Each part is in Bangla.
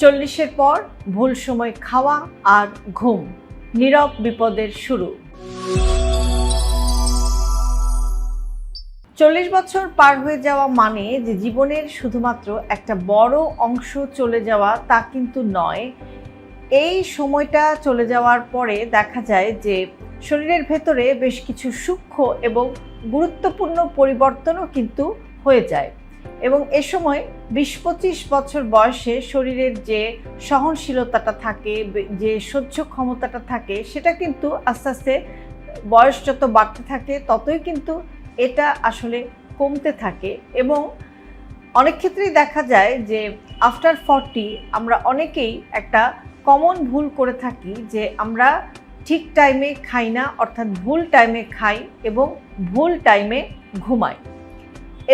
চল্লিশের পর ভুল সময় খাওয়া আর ঘুম, নীরব বিপদের শুরু। চল্লিশ বছর পার হয়ে যাওয়া মানে যে জীবনের শুধুমাত্র একটা বড় অংশ চলে যাওয়া তা কিন্তু নয়। এই সময়টা চলে যাওয়ার পরে দেখা যায় যে শরীরের ভেতরে বেশ কিছু সূক্ষ্ম এবং গুরুত্বপূর্ণ পরিবর্তনও কিন্তু হয়ে যায়। এবং এ সময় বিশ পঁচিশ বছর বয়সে শরীরের যে সহনশীলতাটা থাকে যে সহ্য ক্ষমতাটা থাকে, সেটা কিন্তু আস্তে আস্তে বয়স যত বাড়তে থাকে, ততই কিন্তু এটা আসলে কমতে থাকে। এবং অনেক ক্ষেত্রেই দেখা যায় যে আফটার ফর্টি আমরা অনেকেই একটা কমন ভুল করে থাকি যে আমরা ঠিক টাইমে খাই না, অর্থাৎ ভুল টাইমে খাই এবং ভুল টাইমে ঘুমাই।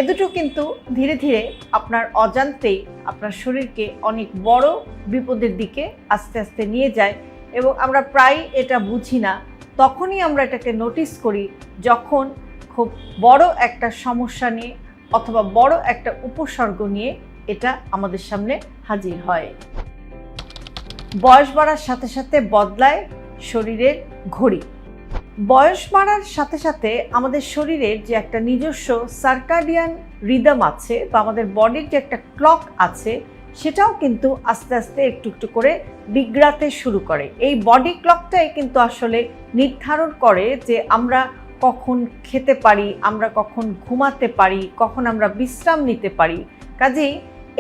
এ দুটো কিন্তু ধীরে ধীরে আপনার অজান্তেই আপনার শরীরকে অনেক বড় বিপদের দিকে আস্তে আস্তে নিয়ে যায় এবং আমরা প্রায় এটা বুঝি না। তখনই আমরা এটাকে নোটিস করি যখন খুব বড় একটা সমস্যা নিয়ে অথবা বড় একটা উপসর্গ নিয়ে এটা আমাদের সামনে হাজির হয়। বয়স বাড়ার সাথে সাথে বদলায় শরীরের ঘড়ি। বয়স বাড়ার সাথে সাথে আমাদের শরীরের যে একটা নিজস্ব সার্কাডিয়ান রিদম আছে বা আমাদের বডির যে একটা ক্লক আছে, সেটাও কিন্তু আস্তে আস্তে একটু একটু করে বিগড়াতে শুরু করে। এই বডি ক্লকটাই কিন্তু আসলে নির্ধারণ করে যে আমরা কখন খেতে পারি, আমরা কখন ঘুমাতে পারি, কখন আমরা বিশ্রাম নিতে পারি। কাজেই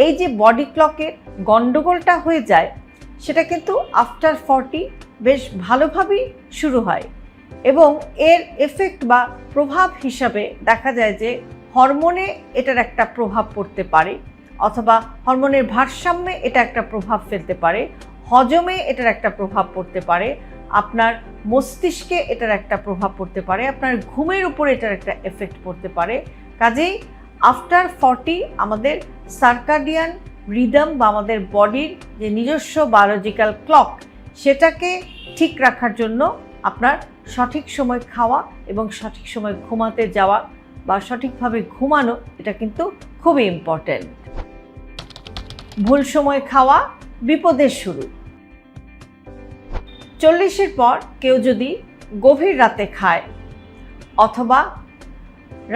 এই যে বডি ক্লকের গণ্ডগোলটা হয়ে যায়, সেটা কিন্তু আফটার ফর্টি বেশ ভালোভাবেই শুরু হয়। এবং এর এফেক্ট বা প্রভাব হিসাবে দেখা যায় যে হরমোনে এটার একটা প্রভাব পড়তে পারে, অথবা হরমোনের ভারসাম্যে এটা একটা প্রভাব ফেলতে পারে, হজমে এটার একটা প্রভাব পড়তে পারে, আপনার মস্তিষ্কে এটার একটা প্রভাব পড়তে পারে, আপনার ঘুমের উপর এটার একটা এফেক্ট পড়তে পারে। কাজেই আফটার ফর্টি আমাদের সার্কাডিয়ান রিদম বা আমাদের বডির যে নিজস্ব বায়োলজিক্যাল ক্লক সেটাকে ঠিক রাখার জন্য আপনার সঠিক সময় খাওয়া এবং সঠিক সময় ঘুমাতে যাওয়া বা সঠিকভাবে ঘুমানো, এটা কিন্তু খুবই ইম্পর্ট্যান্ট ভুল সময় খাওয়া, বিপদের শুরু। চল্লিশের পর কেউ যদি গভীর রাতে খায় অথবা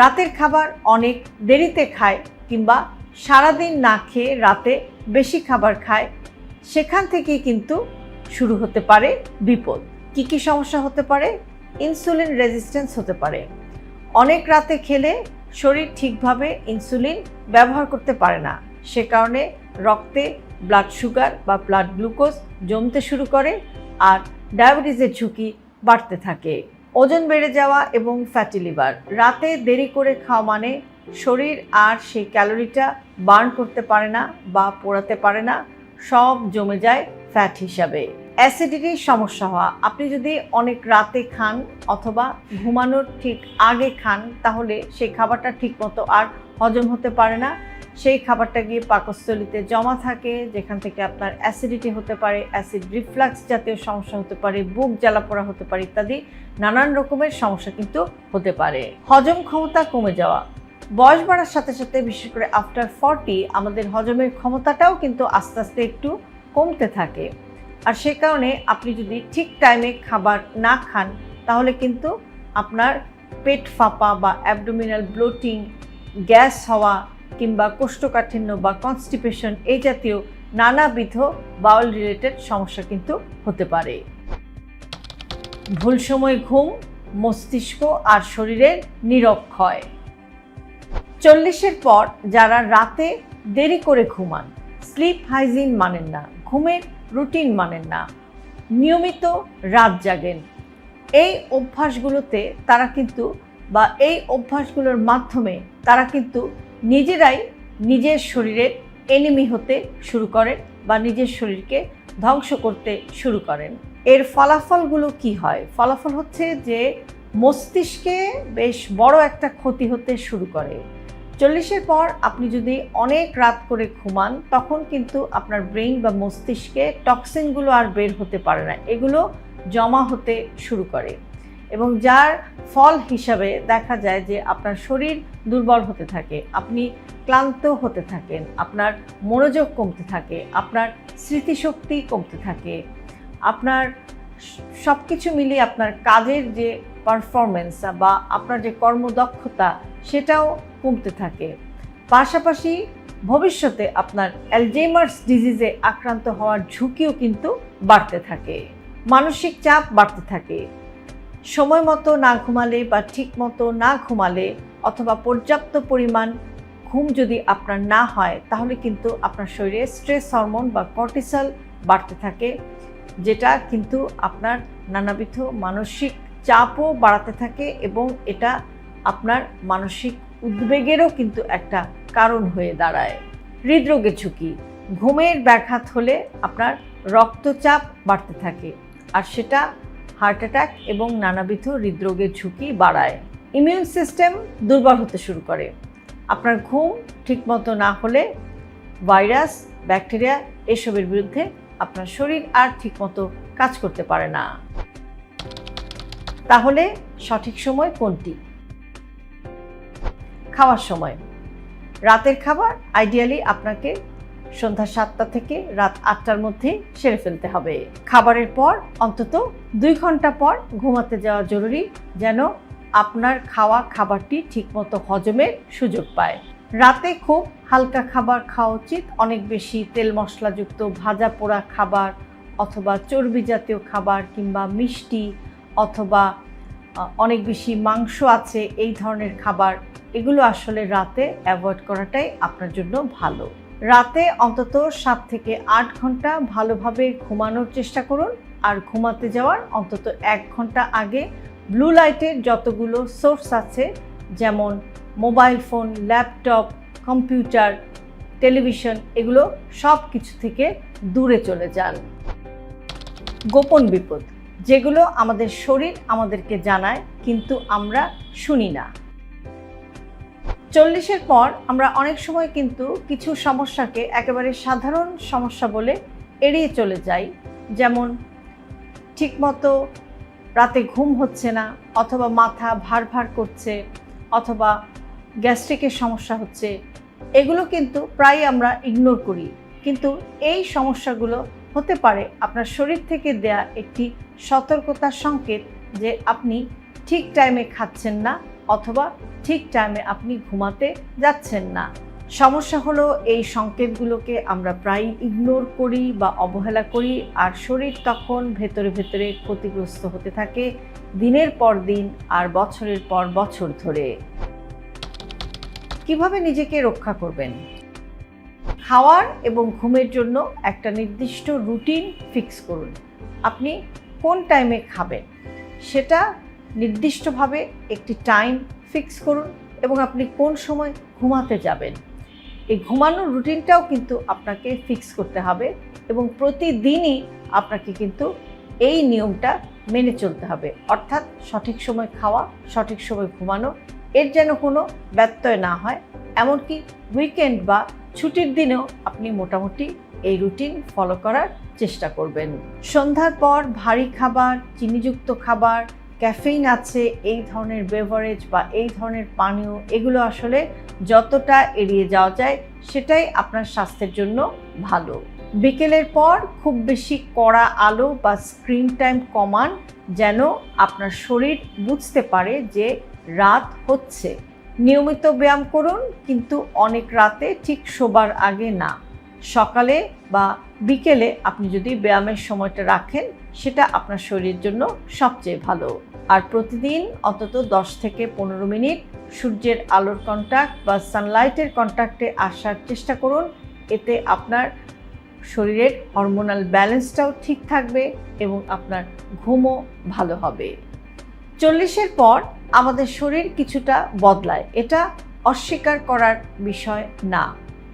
রাতের খাবার অনেক দেরিতে খায় কিংবা সারাদিন না খেয়ে রাতে বেশি খাবার খায়, সেখান থেকেই কিন্তু শুরু হতে পারে বিপদ। কি কি সমস্যা হতে পারে? ইনসুলিন রেজিস্ট্যান্স হতে পারে। অনেক রাতে খেলে শরীর ঠিকভাবে ইনসুলিন ব্যবহার করতে পারে না। সে কারণে রক্তে ব্লাড সুগার বা ব্লাড গ্লুকোজ জমতে শুরু করে আর ডায়াবেটিসের ঝুঁকি বাড়তে থাকে। ওজন বেড়ে যাওয়া এবং ফ্যাটি লিভার রাতে দেরি করে খাওয়া মানে শরীর আর সেই ক্যালোরিটা বার্ন করতে পারে না বা পোড়াতে পারে না। সব জমে যায় ফ্যাট হিসাবে। অ্যাসিডিটির সমস্যা হওয়া। আপনি যদি অনেক রাতে খান অথবা ঘুমানোর ঠিক আগে খান, তাহলে সেই খাবারটা ঠিকমতো আর হজম হতে পারে না। সেই খাবারটা গিয়ে পাকস্থলিতে জমা থাকে, যেখান থেকে আপনার অ্যাসিডিটি হতে পারে অ্যাসিড রিফ্লাক্স জাতীয় সমস্যা হতে পারে, বুক জ্বালা পোড়া হতে পারে ইত্যাদি নানান রকমের সমস্যা কিন্তু হতে পারে। হজম ক্ষমতা কমে যাওয়া। বয়স বাড়ার সাথে সাথে, বিশেষ করে আফটার ফর্টি আমাদের হজমের ক্ষমতাটাও কিন্তু আস্তে আস্তে একটু কমতে থাকে। আর সে কারণে আপনি যদি ঠিক টাইমে খাবার না খান, তাহলে কিন্তু আপনার পেট ফাঁপা বা অ্যাবডোমিনাল ব্লোটিং গ্যাস হওয়া কিংবা কোষ্ঠকাঠিন্য বা কনস্টিপেশন এই জাতীয় নানাবিধ বাউল রিলেটেড সমস্যা কিন্তু হতে পারে। ভুল সময় ঘুম, মস্তিষ্ক আর শরীরের নিরক্ষয় চল্লিশের পর যারা রাতে দেরি করে ঘুমান স্লিপ হাইজিন মানেন না। ঘুমের রুটিন মানেন না, নিয়মিত রাত জাগেন। এই অভ্যাসগুলোতে তারা কিন্তু, বা এই অভ্যাসগুলোর মাধ্যমে তারা কিন্তু নিজেরাই নিজের শরীরের এনিমি হতে শুরু করেন, বা নিজের শরীরকে ধ্বংস করতে শুরু করেন। এর ফলাফলগুলো কি হয়? ফলাফল হচ্ছে যে, মস্তিষ্কে বেশ বড় একটা ক্ষতি হতে শুরু করে। চল্লিশের পর আপনি যদি অনেক রাত করে ঘুমান, তখন কিন্তু আপনার ব্রেইন বা মস্তিষ্কে টক্সিনগুলো আর বের হতে পারে না। এগুলো জমা হতে শুরু করে এবং যার ফল হিসাবে দেখা যায় যে আপনার শরীর দুর্বল হতে থাকে, আপনি ক্লান্ত হতে থাকেন, আপনার মনোযোগ কমতে থাকে, আপনার স্মৃতিশক্তি কমতে থাকে, আপনার সব কিছু মিলিয়ে আপনার কাজের যে পারফরমেন্স বা আপনার যে কর্মদক্ষতা সেটাও কমতে থাকে। পাশাপাশি ভবিষ্যতে আপনার অ্যালজেমার্স ডিজিজে আক্রান্ত হওয়ার ঝুঁকিও কিন্তু বাড়তে থাকে। মানসিক চাপ বাড়তে থাকে। সময় মতো না ঘুমালে বা ঠিক মতো না ঘুমালে অথবা পর্যাপ্ত পরিমাণ ঘুম যদি আপনার না হয়, তাহলে কিন্তু আপনার শরীরে স্ট্রেস হরমোন বা কর্টিসল বাড়তে থাকে, যেটা কিন্তু আপনার নানাবিধ মানসিক চাপও বাড়াতে থাকে এবং এটা আপনার মানসিক উদ্বেগেরও কিন্তু একটা কারণ হয়ে দাঁড়ায়। হৃদরোগের ঝুঁকি, ঘুমের ব্যাঘাত হলে আপনার রক্তচাপ বাড়তে থাকে আর সেটা হার্ট অ্যাটাক এবং নানাবিধ হৃদরোগের ঝুঁকি বাড়ায়। ইমিউন সিস্টেম দুর্বল হতে শুরু করে। আপনার ঘুম ঠিকমতো না হলে ভাইরাস, ব্যাকটেরিয়া এসবের বিরুদ্ধে আপনার শরীর আর ঠিকমতো কাজ করতে পারে না। তাহলে সঠিক সময় কোনটি? খাওয়ার সময়। রাতের খাবার আইডিয়ালি আপনাকে সন্ধ্যা সাতটা থেকে রাত আটটার মধ্যে সেরে ফেলতে হবে। খাবারের পর অন্তত দুই ঘণ্টা পর ঘুমাতে যাওয়া জরুরি যেন আপনার খাওয়া খাবারটি ঠিকমতো হজমের সুযোগ পায়। রাতে খুব হালকা খাবার খাওয়া উচিত, অনেক বেশি তেল মশলাযুক্ত ভাজা পোড়া খাবার অথবা চর্বি জাতীয় খাবার কিংবা মিষ্টি অথবা অনেক বেশি মাংস আছে, এই ধরনের খাবার এগুলো আসলে রাতে অ্যাভয়েড করাটাই আপনার জন্য ভালো। রাতে অন্তত সাত থেকে আট ঘণ্টা ভালোভাবে ঘুমানোর চেষ্টা করুন। আর ঘুমাতে যাওয়ার অন্তত এক ঘণ্টা আগে ব্লু লাইটের যতগুলো সোর্স আছে, যেমন mobile phone laptop computer television এগুলো সব কিছু থেকে দূরে চলে যান। গোপন বিপদ, যেগুলো আমাদের শরীর আমাদেরকে জানায়, কিন্তু আমরা শুনি না। চল্লিশের পর আমরা অনেক সময় কিন্তু কিছু সমস্যাকে একেবারে সাধারণ সমস্যা বলে এড়িয়ে চলে যাই। যেমন ঠিকমতো রাতে ঘুম হচ্ছে না, অথবা মাথা ভার ভার করছে, অথবা গ্যাস্ট্রিকের সমস্যা হচ্ছে। এগুলো কিন্তু প্রায় আমরা ইগনোর করি। কিন্তু এই সমস্যাগুলো হতে পারে আপনার শরীর থেকে দেয়া একটি সতর্কতার সংকেত যে আপনি ঠিক টাইমে খাচ্ছেন না অথবা ঠিক টাইমে আপনি ঘুমাতে যাচ্ছেন না। সমস্যা হলো এই সংকেতগুলোকে আমরা প্রায় ইগনোর করি বা অবহেলা করি আর শরীর তখন ভেতরে ভেতরে ক্ষতিগ্রস্ত হতে থাকে দিনের পর দিন আর বছরের পর বছর ধরে। কীভাবে নিজেকে রক্ষা করবেন? খাওয়ার এবং ঘুমের জন্য একটা নির্দিষ্ট রুটিন ফিক্স করুন। আপনি কোন টাইমে খাবেন? সেটা নির্দিষ্টভাবে একটি টাইম ফিক্স করুন এবং আপনি কোন সময় ঘুমাতে যাবেন। এই ঘুমানোর রুটিনটাও কিন্তু আপনাকে ফিক্স করতে হবে এবং প্রতিদিনই আপনাকে কিন্তু এই নিয়মটা মেনে চলতে হবে। অর্থাৎ সঠিক সময় খাওয়া, সঠিক সময় ঘুমানো, এর যেন কোনো ব্যত্যয় না হয়। এমনকি উইকেন্ড বা ছুটির দিনেও আপনি মোটামুটি এই রুটিন ফলো করার চেষ্টা করবেন। সন্ধ্যার পর ভারী খাবার, চিনিযুক্ত খাবার ক্যাফেইন আছে, এই ধরনের বেভারেজ বা এই ধরনের পানীয়, এগুলো আসলে যতটা এড়িয়ে যাওয়া যায়, সেটাই আপনার স্বাস্থ্যের জন্য ভালো। বিকেলের পর খুব বেশি কড়া আলো বা স্ক্রিন টাইম কমান যেন আপনার শরীর বুঝতে পারে যে রাত হচ্ছে। নিয়মিত ব্যায়াম করুন, কিন্তু অনেক রাতে ঠিক শোবার আগে না। সকালে বা বিকেলে আপনি যদি ব্যায়ামের সময়টা রাখেন, সেটা আপনার শরীরের জন্য সবচেয়ে ভালো। আর প্রতিদিন অন্তত দশ থেকে পনেরো মিনিট সূর্যের আলোর কন্ট্যাক্ট বা সানলাইটের কন্ট্যাক্টে আসার চেষ্টা করুন। এতে আপনার শরীরের হরমোনাল ব্যালেন্সটাও ঠিক থাকবে এবং আপনার ঘুমও ভালো হবে। চল্লিশের পর আমাদের শরীর কিছুটা বদলায়। এটা অস্বীকার করার বিষয় না।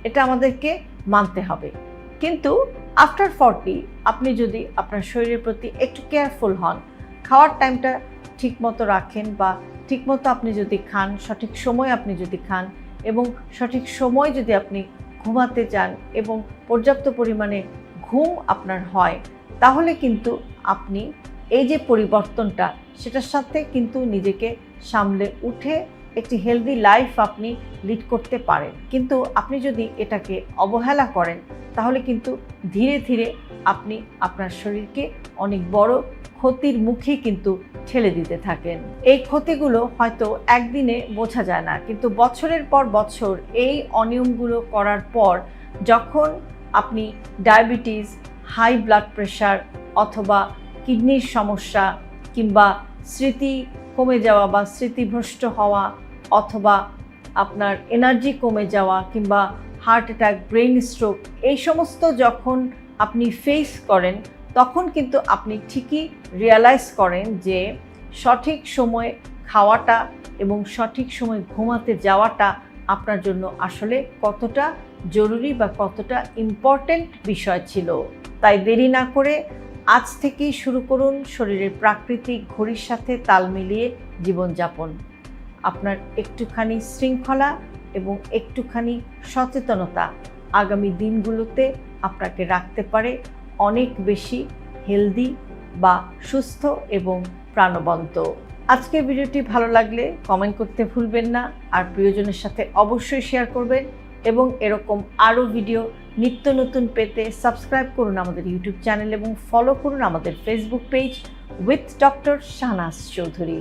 এটা আমাদেরকে মানতে হবে। কিন্তু আফটার ফর্টি আপনি যদি আপনার শরীরের প্রতি একটু কেয়ারফুল হন, খাওয়ার টাইমটা ঠিকমতো রাখেন বা ঠিকমতো আপনি যদি খান, সঠিক সময় আপনি যদি খান এবং সঠিক সময় যদি আপনি ঘুমাতে যান এবং পর্যাপ্ত পরিমাণে ঘুম আপনার হয়, তাহলে কিন্তু আপনি এই যে পরিবর্তনটা, সেটার সাথে কিন্তু নিজেকে সামলে উঠে একটি হেলদি লাইফ আপনি লিড করতে পারেন। কিন্তু আপনি যদি এটাকে অবহেলা করেন, তাহলে কিন্তু ধীরে ধীরে আপনি আপনার শরীরকে অনেক বড় ক্ষতির মুখে কিন্তু ঠেলে দিতে থাকেন। এই ক্ষতিগুলো হয়তো একদিনে বোঝা যায় না, কিন্তু বছরের পর বছর এই অনিয়মগুলো করার পর যখন আপনি ডায়াবেটিস, হাই ব্লাড প্রেশার অথবা কিডনির সমস্যা কিংবা স্মৃতি কমে যাওয়া বা স্মৃতিভ্রষ্ট হওয়া অথবা আপনার এনার্জি কমে যাওয়া কিংবা হার্ট অ্যাটাক ব্রেন স্ট্রোক এই সমস্ত যখন আপনি ফেস করেন তখন কিন্তু আপনি ঠিকই রিয়ালাইজ করেন যে সঠিক সময়ে খাওয়াটা এবং সঠিক সময় ঘুমাতে যাওয়াটা আপনার জন্য আসলে কতটা জরুরি বা কতটা ইম্পর্ট্যান্ট বিষয় ছিল। তাই দেরি না করে আজ থেকেই শুরু করুন শরীরের প্রাকৃতিক ঘড়ির সাথে তাল মিলিয়ে জীবনযাপন। আপনার একটুখানি শৃঙ্খলা এবং একটুখানি সচেতনতা আগামী দিনগুলোতে আপনাকে রাখতে পারে। অনেক বেশি হেলদি বা সুস্থ এবং প্রাণবন্ত। আজকের ভিডিওটি ভালো লাগলে কমেন্ট করতে ভুলবেন না, আর প্রিয়জনের সাথে অবশ্যই শেয়ার করবেন এবং এরকম আরও ভিডিও নিত্য নতুন পেতে সাবস্ক্রাইব করুন আমাদের ইউটিউব চ্যানেল এবং ফলো করুন আমাদের Facebook page with doctor Shahnaz Chowdhury